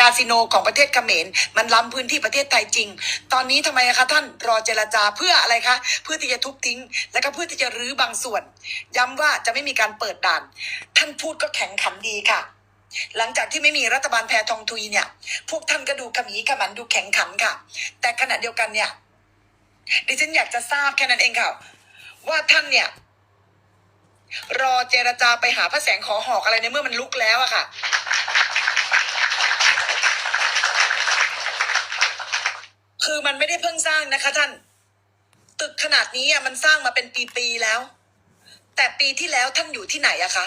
คาสิโนของประเทศเขมรมันล้ำพื้นที่ประเทศไทยจริง ตอนนี้ทำไมคะท่านรอเจรจาเพื่ออะไรคะ เพื่อที่จะทุบทิ้ง และก็เพื่อที่จะรื้อบางส่วน ย้ำว่าจะไม่มีการเปิดด่าน ท่านพูดก็แข็งขันดีค่ะ หลังจากที่ไม่มีรัฐบาลแพทองทุยเนี่ย พวกท่านก็ดูขมีขมันดูแข็งขันค่ะ แต่ขณะเดียวกันเนี่ยดิฉันอยากจะทราบแค่นั้นเองค่ะ ว่าท่านเนี่ย รอเจรจาไปหาพระแสงขอหอกอะไรในเมื่อมันลุกแล้วอะค่ะ คือ มันไม่ได้เพิ่งสร้างนะคะท่าน ตึกขนาดนี้อะมันสร้างมาเป็นปีๆแล้ว แต่ปีที่แล้วท่านอยู่ที่ไหนอะคะ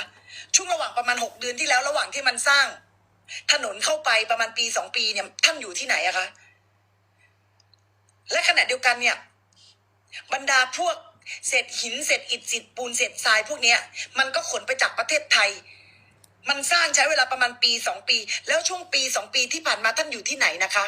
ช่วงระหว่างประมาณหกเดือนที่แล้วระหว่างที่มันสร้าง ถนนเข้าไปประมาณปีสองปีเนี่ยท่านอยู่ที่ไหนอะคะและขณะเดียวกันเนี่ย บรรดาพวกเศษหินเศษอิฐเศษปูนเศษทรายพวกเนี้ย มันก็ขนไปจากประเทศไทย มันสร้างใช้เวลาประมาณปีสองปี แล้วช่วงปีสองปีที่ผ่านมาท่านอยู่ที่ไหนนะคะ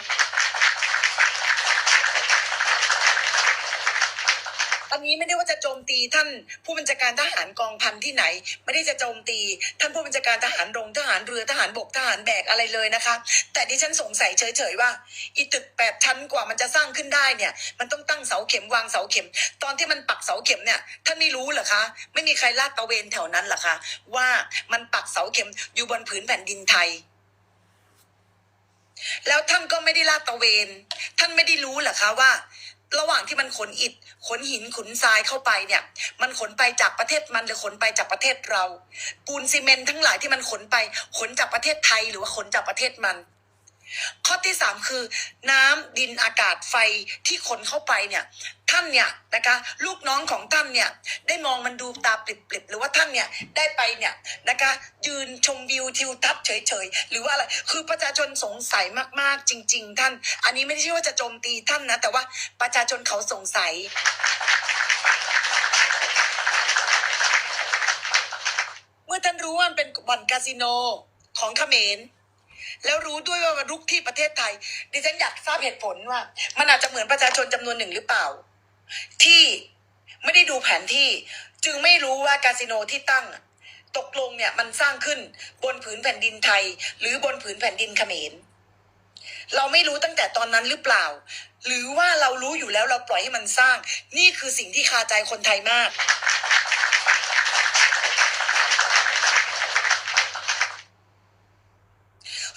อันนี้ไม่ได้ว่าจะโจมตีท่านผู้บัญชาการทหารกองพันที่ไหน ไม่ได้จะโจมตี ท่านผู้บัญชาการทหารรงทหารเรือทหารบกทหารแบกอะไรเลยนะคะ แต่ดิฉันสงสัยเฉยๆว่าอีตึกแปดชั้นกว่ามันจะสร้างขึ้นได้เนี่ย มันต้องตั้งเสาเข็มวางเสาเข็ม ตอนที่มันปักเสาเข็มเนี่ยท่านไม่รู้เหรอคะไม่มีใครลาดตระเวนแถวนั้นหรอคะว่ามันปักเสาเข็มอยู่บนผืนแผ่นดินไทยแล้วท่านก็ไม่ได้ลาดตระเวน ท่านไม่ได้รู้เหรอคะว่า ระหว่างที่มันขนอิฐขนหินขนทรายเข้าไปเนี่ย มันขนไปจากประเทศมันหรือขนไปจากประเทศเรา ปูนซีเมนต์ทั้งหลายที่มันขนไปขนจากประเทศไทยหรือว่าขนจากประเทศมัน ข้อที่สามคือน้ำดินอากาศไฟที่ขนเข้าไปเนี่ยท่านเนี่ยนะคะลูกน้องของท่านเนี่ยได้มองมันดูตาปลิบๆหรือว่าท่านเนี่ยได้ไปเนี่ยนะคะยืนชมวิวทิวทัศน์เฉยๆหรือว่าอะไรคือประชาชนสงสัยมากๆจริง ๆ ท่าน อันนี้ไม่ได้ใช่ว่าจะโจมตีท่านนะแต่ว่าประชาชนเขาสงสัยเมื่อท่านรู้ว่ามันเป็นบ่อนคาสิโนของเขมร แล้วรู้ด้วยว่ามันรุกที่ประเทศไทย ดิฉันอยากทราบเหตุผลว่า มันอาจจะเหมือนประชาชนจำนวนหนึ่งหรือเปล่า ที่ไม่ได้ดูแผนที่ จึงไม่รู้ว่าคาสิโนที่ตั้ง ตกลงเนี่ยมันสร้างขึ้นบนผืนแผ่นดินไทย หรือบนผืนแผ่นดินเขมรเราไม่รู้ตั้งแต่ตอนนั้นหรือเปล่า หรือว่าเรารู้อยู่แล้วเราปล่อยให้มันสร้าง นี่คือสิ่งที่คาใจคนไทยมาก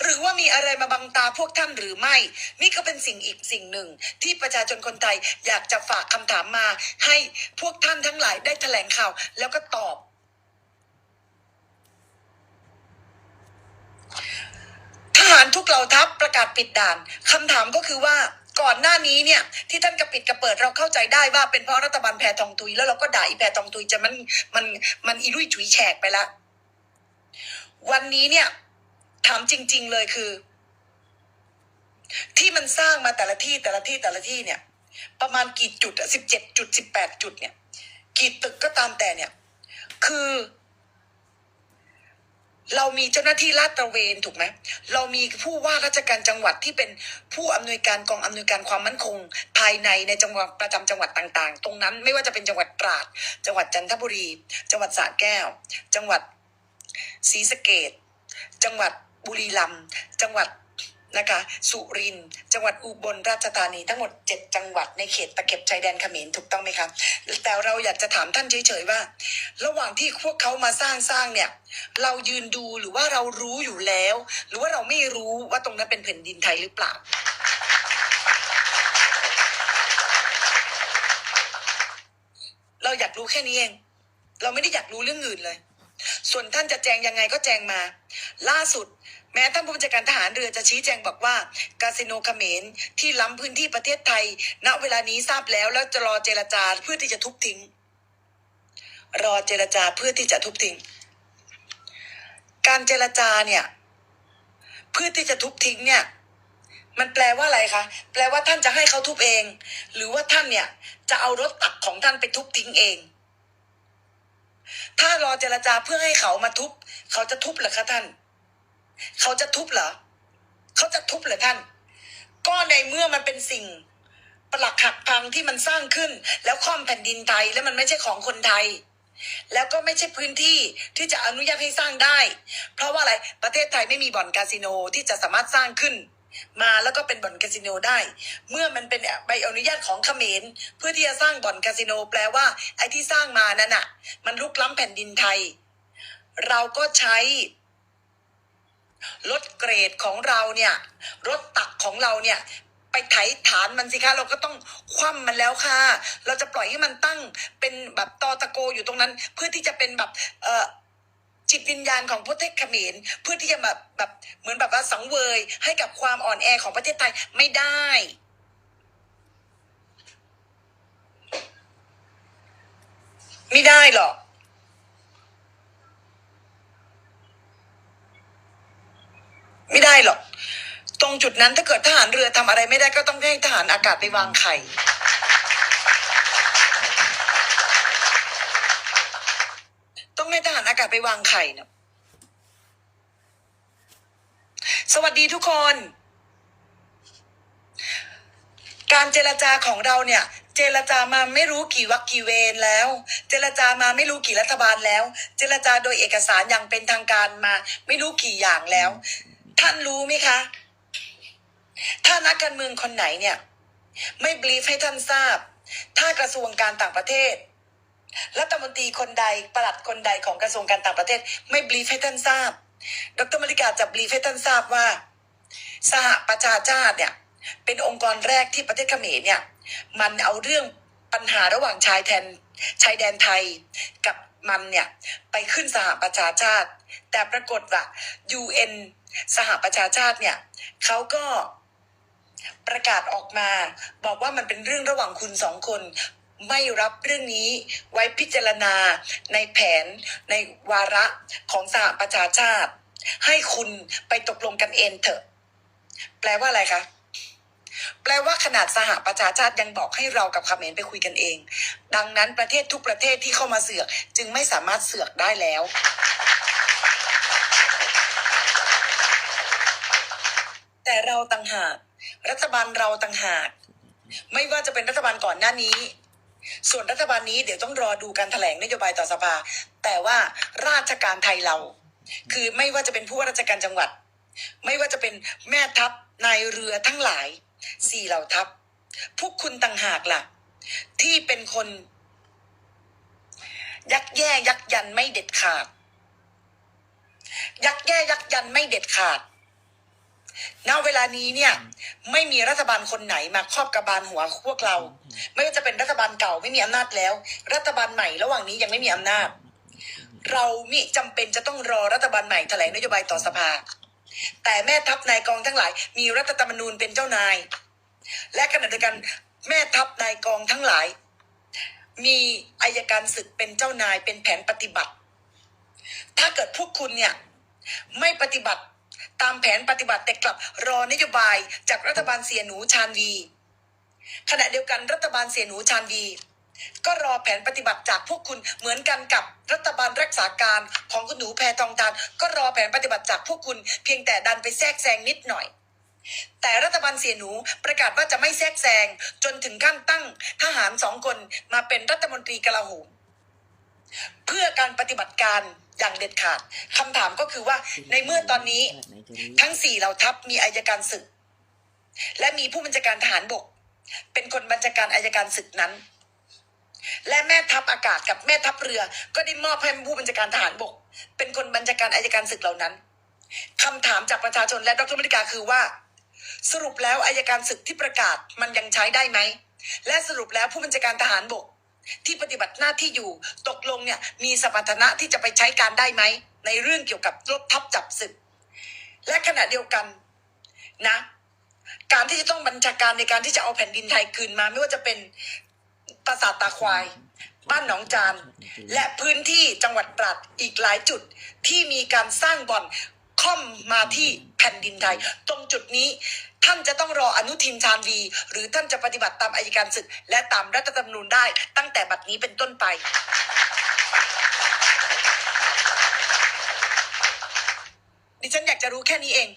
หรือว่ามี อะไรมาบังตาพวกท่านหรือไม่ นี่ก็เป็นสิ่งอีกสิ่งหนึ่ง ที่ประชาชนคนไทยอยากจะฝากคำถามมา ให้พวกท่านทั้งหลายได้แถลงข่าว แล้วก็ตอบทหารทุกเหล่าทัพประกาศปิดด่านคำถามก็คือว่าก่อนหน้านี้เนี่ยที่ท่านกระปิดกระเปิดเราเข้าใจได้ว่าเป็นเพราะรัฐบาลแพรทองตุย แล้วเราก็ด่าอีแพรทองตุยจะมันมันมันอีรุ่ยฉุยแฉกไปละ วันนี้เนี่ย ถามจริง ๆเลยคือ ที่มันสร้างมาแต่ละที่แต่ละที่แต่ละที่เนี่ย ประมาณกี่จุดอะสิบเจ็ดจุดสิบแปดจุดเนี่ยกี่ตึกก็ตามแต่เนี่ย คือ เรามีเจ้าหน้าที่ลาดตระเวนถูกไหมเรามีผู้ว่าราชการจังหวัดที่เป็นผู้อำนวยการกองอำนวยการความมั่นคง ภายในในจังหวัดประจำจังหวัดต่าง ๆ ตรงนั้น ไม่ว่าจะเป็นจังหวัดตราด จังหวัดจันทบุรี จังหวัดสระแก้ว จังหวัดศรีสะเกดจังหวัด บุรีรัมย์จังหวัดนะคะสุรินทร์จังหวัดอุบลราชธานีทั้งหมดเจ็ดจังหวัดในเขตตะเข็บชายแดนเขมรถูกต้องไหมคะแต่เราอยากจะถามท่านเฉยๆว่า ระหว่างที่พวกเขามาสร้างสร้างเนี่ย เรายืนดูหรือว่าเรารู้อยู่แล้ว หรือว่าเราไม่รู้ว่าตรงนั้นเป็นแผ่นดินไทยหรือเปล่า เราอยากรู้แค่นี้เอง เราไม่ได้อยากรู้เรื่องอื่นเลย ส่วนท่านจะแจงยังไงก็แจงมา ล่าสุด แม้ท่านผู้บัญชาการทหารเรือจะชี้แจงบอกว่าคาสิโนเขมรที่ล้ำพื้นที่ประเทศไทย ณเวลานี้ทราบแล้วแล้วจะรอเจรจาเพื่อที่จะทุบทิ้ง รอเจรจาเพื่อที่จะทุบทิ้ง การเจรจาเนี่ยเพื่อที่จะทุบทิ้งเนี่ยมันแปลว่าอะไรคะ แปลว่าท่านจะให้เขาทุบเอง หรือว่าท่านเนี่ย จะเอารถตักของท่านไปทุบทิ้งเอง ถ้ารอเจรจาเพื่อให้เขามาทุบ เขาจะทุบหรือคะท่าน เขาจะทุบเหรอเขาจะทุบเหรอท่าน ก็ในเมื่อมันเป็นสิ่งปลักหักพังที่มันสร้างขึ้น แล้วค่อมแผ่นดินไทยแล้วมันไม่ใช่ของคนไทย แล้วก็ไม่ใช่พื้นที่ที่จะอนุญาตให้สร้างได้ เพราะว่าอะไรประเทศไทยไม่มีบ่อนคาสิโนที่จะสามารถสร้างขึ้น มาแล้วก็เป็นบ่อนคาสิโนได้ เมื่อมันเป็นใบอนุญาตของเขมรเพื่อที่จะสร้างบ่อนคาสิโนแปลว่าไอ้ที่สร้างมานั่นน่ะ มันลุกล้ำแผ่นดินไทย เราก็ใช้ รถเกรดของเราเนี่ยรถตักของเราเนี่ยไปไถฐานมันสิคะเราก็ต้องคว่ำมันแล้วค่ะ เราจะปล่อยให้มันตั้งเป็นแบบตอตะโกอยู่ตรงนั้น เพื่อที่จะเป็นแบบเอ่อจิตวิญญาณของประเทศเขมรเพื่อที่จะแบบแบบเหมือนแบบว่าสังเวย ให้กับความอ่อนแอของประเทศไทยไม่ได้ ไม่ได้หรอก ไม่ได้หรอก ตรงจุดนั้นถ้าเกิดทหารเรือทำอะไรไม่ได้ก็ต้องให้ทหารอากาศไปวางไข่ต้องให้ทหารอากาศไปวางไข่เนะสวัสดีทุกคน การเจรจาของเราเนี่ยเจรจามาไม่รู้กี่วักกี่เวรแล้ว เจรจามาไม่รู้กี่รัฐบาลแล้ว เจรจาโดยเอกสารอย่างเป็นทางการมา ไม่รู้กี่อย่างแล้ว ท่านรู้ไหมคะ ถ้านักการเมืองคนไหนเนี่ย ไม่บลีฟให้ท่านทราบ ถ้ากระทรวงการต่างประเทศรัฐมนตรีคนใดประหลัดคนใดของกระทรวงการต่างประเทศ ไม่บลีฟให้ท่านทราบ ดรมริกาจะบลีฟให้ท่านทราบว่า สหประชาชาติเนี่ย เป็นองค์กรแรกที่ประเทศเขมรเนี่ย มันเอาเรื่องปัญหาระหว่างชายแทนชายแดนไทยกับมันเนี่ย ไปขึ้นสหประชาชาติ แต่ปรากฏว่า UN สหประชาชาติเนี่ยเขาก็ ประกาศออกมา บอกว่ามันเป็นเรื่องระหว่างคุณสองคน ไม่รับเรื่องนี้ไว้พิจารณาในแผนในวาระของสหประชาชาติ ให้คุณไปตกลงกันเองเถอะ แปลว่าอะไรคะแปลว่าขนาดสหประชาชาติยังบอกให้เรากับเขมรไปคุยกันเอง ดังนั้นประเทศทุกประเทศที่เข้ามาเสือก จึงไม่สามารถเสือกได้แล้ว แต่เราต่างหาก รัฐบาลเราต่างหาก ไม่ว่าจะเป็นรัฐบาลก่อนหน้านี้ ส่วนรัฐบาลนี้เดี๋ยวต้องรอดูการแถลงนโยบายต่อสภา แต่ว่าราชการไทยเรา คือไม่ว่าจะเป็นผู้ว่าราชการจังหวัด ไม่ว่าจะเป็นแม่ทัพนายเรือทั้งหลายสี่เหล่าทัพ พวกคุณต่างหากล่ะ ที่เป็นคน ยักแย่ยักยันไม่เด็ดขาด ยักแย่ยักยันไม่เด็ดขาด ณเวลานี้เนี่ยไม่มีรัฐบาลคนไหนมาครอบกระบาลหัวพวกเรา ไม่ว่าจะเป็นรัฐบาลเก่าไม่มีอำนาจแล้ว รัฐบาลใหม่ระหว่างนี้ยังไม่มีอำนาจ เรามิจำเป็นจะต้องรอรัฐบาลใหม่แถลงนโยบายต่อสภา แต่แม่ทัพนายกองทั้งหลาย มีรัฐธรรมนูญเป็นเจ้านาย และขณะเดียวกันแม่ทัพนายกองทั้งหลาย มีอายการศึกเป็นเจ้านายเป็นแผนปฏิบัติ ถ้าเกิดพวกคุณเนี่ยไม่ปฏิบัติ ตามแผนปฏิบัติแต่กลับรอนโยบายจากรัฐบาลเสียหนูชาญวี ขณะเดียวกันรัฐบาลเสียหนูชาญวี ก็รอแผนปฏิบัติจากพวกคุณเหมือนกันกับรัฐบาลรักษาการของคุณหนูแพทองทาน ก็รอแผนปฏิบัติจากพวกคุณ เพียงแต่ดันไปแทรกแซงนิดหน่อยแต่รัฐบาลเสียหนูประกาศว่าจะไม่แทรกแซงจนถึงขั้นตั้งทหารสองคนมาเป็นรัฐมนตรีกลาโหมเพื่อการปฏิบัติการ อย่างเด็ดขาดคำถามก็คือว่าในเมื่อตอนนี้ทั้งสี่เหล่าทัพมีอายการศึก และมีผู้บัญชาการทหารบก เป็นคนบัญชาการอายการศึกนั้น และแม่ทัพอากาศกับแม่ทัพเรือ ก็ได้มอบให้ผู้บัญชาการทหารบก เป็นคนบัญชาการอายการศึกเหล่านั้นคำถามจากประชาชนและดรมริกาคือว่า สรุปแล้วอายการศึกที่ประกาศมันยังใช้ได้ไหมและสรุปแล้วผู้บัญชาการทหารบก ที่ปฏิบัติหน้าที่อยู่ ตกลงเนี่ยมีสมรรถนะที่จะไปใช้การได้ไหม ในเรื่องเกี่ยวกับรบทัพจับศึก และขณะเดียวกันนะการที่จะต้องบัญชาการในการที่จะเอาแผ่นดินไทยคืนมา ไม่ว่าจะเป็นปราสาทตาควาย บ้านหนองจาน และพื้นที่จังหวัดตราดอีกหลายจุดที่มีการสร้างบ่อนค่อมมาที่แผ่นดินไทย ตรงจุดนี้ ท่านจะต้องรออนุทินชาญวี หรือท่านจะปฏิบัติตามอายการศึก และตามรัฐธรรมนูญได้ ตั้งแต่บัดนี้เป็นต้นไป ดิฉันอยากจะรู้แค่นี้เอง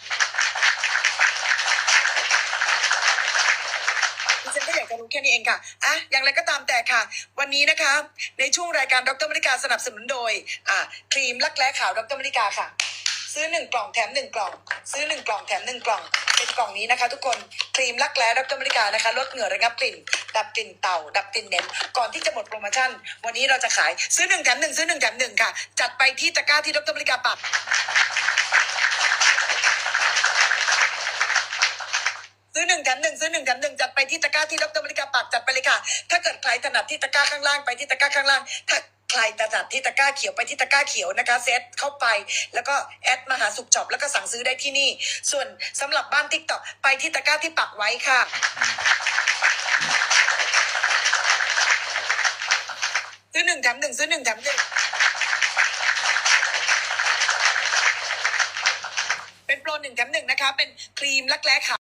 ดิฉันก็อยากจะรู้แค่นี้เองค่ะอะอย่างไรก็ตามแต่ค่ะ วันนี้นะคะ ในช่วงรายการดรมริกาสนับสนุนโดยอะครีมรักแร้ขาวดรมริกาค่ะ ซื้อหนึ่งกล่องแถมหนึ่งกล่อง ซื้อหนึ่งกล่องแถมหนึ่งกล่อง เป็นกล่องนี้นะคะ ทุกคนครีมรักแร้ดรมริกานะคะลดเหงื่อระงับกลิ่น ดับกลิ่นเต่า ดับกลิ่นเหม็นก่อนที่จะหมดโปรโมชั่น วันนี้เราจะขายซื้อหนึ่งแถมหนึ่งซื้อหนึ่งแถมหนึ่งค่ะ จัดไปที่ตะกร้าที่ดรมริกาปักซื้อหนึ่งแถมหนึ่งซื้อหนึ่งแถมหนึ่งจัดไปที่ตะกร้าที่ดรมริกาปักจัดไปเลยค่ะ ถ้าเกิดใครถนัดที่ตะกร้าข้างล่างไปที่ตะกร้าข้างล่างถ้า ใครถนัดที่ตะก้าเขียวไปที่ตะก้าเขียวนะคะเซตเข้าไป แล้วก็แอดมหาสุขจอบแล้วก็สั่งซื้อได้ที่นี่ ส่วนสำหรับบ้านทิกตอกไปที่ตะก้าที่ปักไว้ค่ะซื้อหนึ่งแถมหนึ่งซื้อหนึ่งแถมหนึ่งเป็นโปรหนึ่งแถมหนึ่งนะคะ เป็นครีมรักแร้ขาว